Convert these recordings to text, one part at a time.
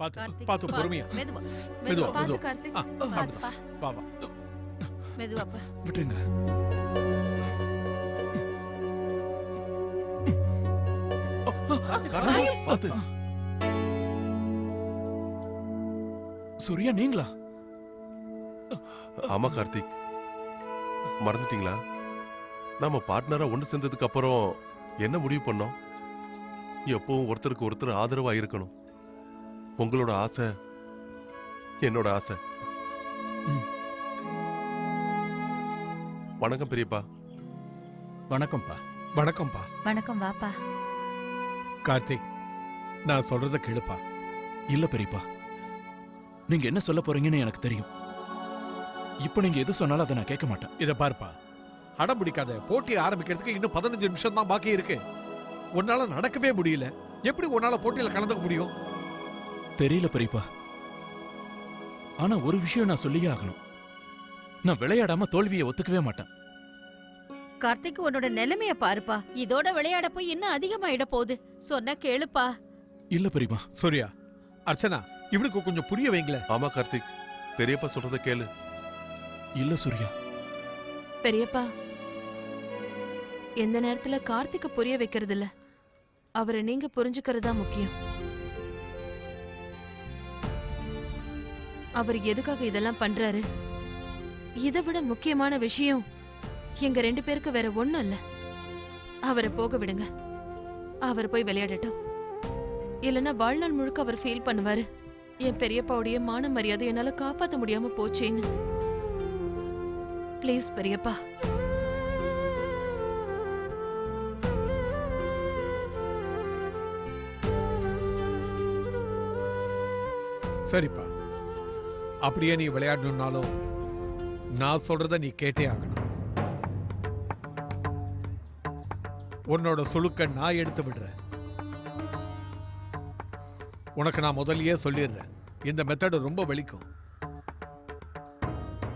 பார்த்து கார்த்திக், பார்த்து பா- பொறுமையா. மெதுவா மெதுவா, மெதுவா மெதுவா. பாத்து கார்த்திக் ஆ, பாத்துப்பா வா வா. மெதுவாப்பா விட்டுருங்க. கார்த்திக், பாத்து. சூர்யா நீங்களா? ஆமா கார்த்திக். மறந்துட்டீங்களா? நாம பார்ட்னரா ஒண்ணு சேர்ந்ததுக்கு அப்புறம் என்ன முடிவு பண்ணோம்? எப்பவும் ஒருத்தருக்கு ஒருத்தர் ஆதரவா இருக்கணும் உங்களோட ஆசை என்னோட ஆசை. வணக்கம் பெரியப்பா. வணக்கம்ப்பா. வணக்கம்ப்பா. வணக்கம் வாப்பா. கார்த்திக் நான் சொல்றத கேளுப்பா. இல்ல பெரியப்பா. நீங்க என்ன சொல்ல போறீங்கன்னு எனக்கு தெரியும். இப்ப நீங்க எது சொன்னாலும் அதை நான் கேட்க மாட்டேன். இத பாருப்பா. அடம் பிடிக்காத போட்டி ஆரம்பிக்கிறதுக்கு இன்னும் பதினஞ்சு நிமிஷம் தான் பாக்கி இருக்கு. உன்னால நடக்கவே முடியல. எப்படி உன்னால போட்டியில கலந்துக்க முடியும்? தெரியல பெரியப்பா. ஆனா ஒரு விஷயம் நான் சொல்லியே ஆகணும். நான் விளையாடாம தோல்வியை ஒத்துக்கவே மாட்டேன். கார்த்திக் உன்னோட நிலைமைய பாருப்பா. இதோட விளையாட போய் இன்னும் அதிகமாயிட போகுது? சொன்னா கேளுப்பா. இல்ல பெரியப்பா சூர்யா அர்ச்சனா இவனுக்கு கொஞ்சம் புரிய வைங்களேன். ஆமா கார்த்திக். பெரியப்பா சொல்றத கேளு. இல்ல சூர்யா. பெரியப்பா எந்த நேரத்துல கார்த்திக்க புரிய வைக்கிறது இல்ல அவரை நீங்க புரிஞ்சுக்கிறது தான் முக்கியம். அவர் எதுக்காக இதெல்லாம் பண்றாரு? இதை விட முக்கியமான விஷயம் எங்க ரெண்டு பேருக்கு வேற ஒண்ணும் இல்ல. அவரை போக விடுங்க. அவர் போய் விளையாடட்டும். இல்லைன்னா வாழ்நாள் முழுக்க அவர் ஃபீல் பண்ணுவாரு. என் பெரியப்பாவுடைய மான மரியாதை என்னால காப்பாத்த முடியாம போச்சேன்னு. ப்ளீஸ் பெரியப்பா. சரிப்பா. அப்படியே நீ விளையாடணும்னாலும் நான் சொல்றத நீ கேட்டே ஆகணும். உன்னோட சுழுக்க நான் எடுத்து விடுறேன். உனக்கு நான் முதல்லயே சொல்லிடுறேன். இந்த மெத்தடு ரொம்ப வலிக்கும்.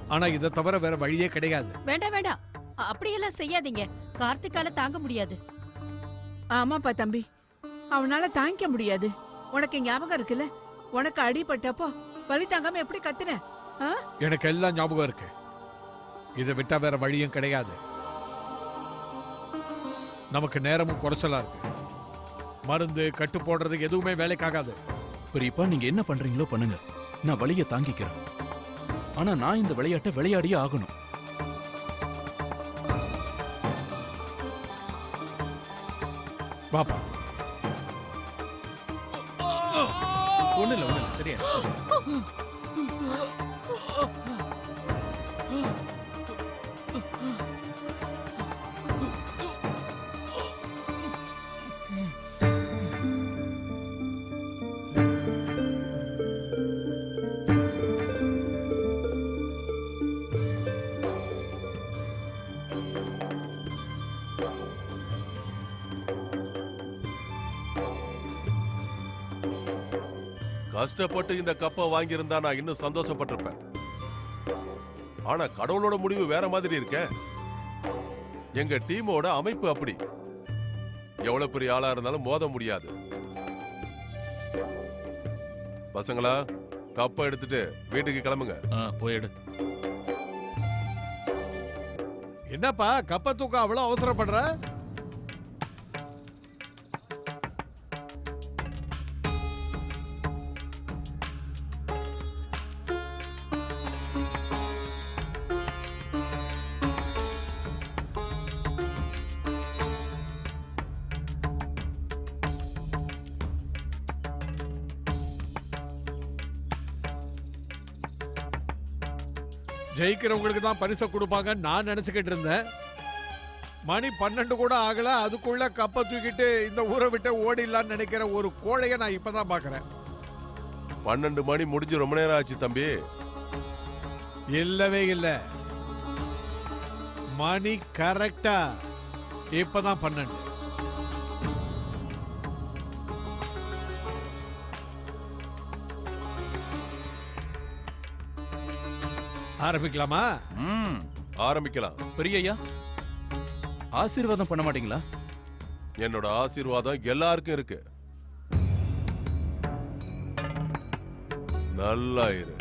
ஆனா இதை தவிர வேற வழியே கிடையாது. வேண்டாம் வேண்டாம். அப்படியெல்லாம் செய்யாதீங்க. கார்த்திக்கால தாங்க முடியாது. ஆமாப்பா தம்பி. அவனால தாங்கிக்க முடியாது. உனக்கு ஞாபகம் இருக்குல்ல? உனக்கு அடிபட்டப்போ வலி தாங்காம எப்படி கத்துன? எனக்கு எல்லாம் ஞாபகம் இருக்கு. இதை விட்டா வேற வழியும் கிடையாது. நமக்கு நேரமும் குறைச்சலா இருக்கு. மருந்து கட்டு போடுறது எதுவுமே வேலைக்காகாது. பெரியப்பா நீங்க என்ன பண்றீங்களோ பண்ணுங்க. நான் வலியை தாங்கிக்கிறேன். ஆனா நான் இந்த விளையாட்டை விளையாடியே ஆகணும். பாப்பா ഒന്നുമില്ല ഒന്നുമില്ല ശരിയാണ് கஷ்டப்பட்டு இந்த கப்பை வாங்கியிருந்தா நான் இன்னும் சந்தோஷப்பட்டிருப்பேன். ஆனா கடவுளோட முடிவு வேற மாதிரி இருக்க. எங்க டீமோட அமைப்பு அப்படி. எவ்வளவு பெரிய ஆளா இருந்தாலும் மோத முடியாது. பசங்களா கப்பை எடுத்துட்டு வீட்டுக்கு கிளம்புங்க. போயிடு என்னப்பா கப்ப தூக்க அவ்வளவு அவசரப்படுற? ஜெயிக்கிறவங்களுக்கு தான் பரிசை கொடுப்பாங்க நான் நினைச்சுக்கிட்டு இருந்தேன். மணி பன்னெண்டு கூட ஆகல. அதுக்குள்ள கப்பை தூக்கிட்டு இந்த ஊரை விட்டு ஓடிடலாம்னு நினைக்கிற ஒரு கோழைய நான் இப்பதான் பாக்குறேன் பன்னெண்டு மணி முடிஞ்சு ரொம்ப நேரம் ஆச்சு தம்பி. இல்லவே இல்ல. மணி கரெக்டா இப்பதான் பன்னெண்டு. ஆரம்பிக்கலாமா? ம் ஆரம்பிக்கலாம். பெரியய்யா ஆசீர்வாதம் பண்ண மாட்டீங்களா? என்னோட ஆசீர்வாதம் எல்லாருக்கும் இருக்கு. நல்லா இரு.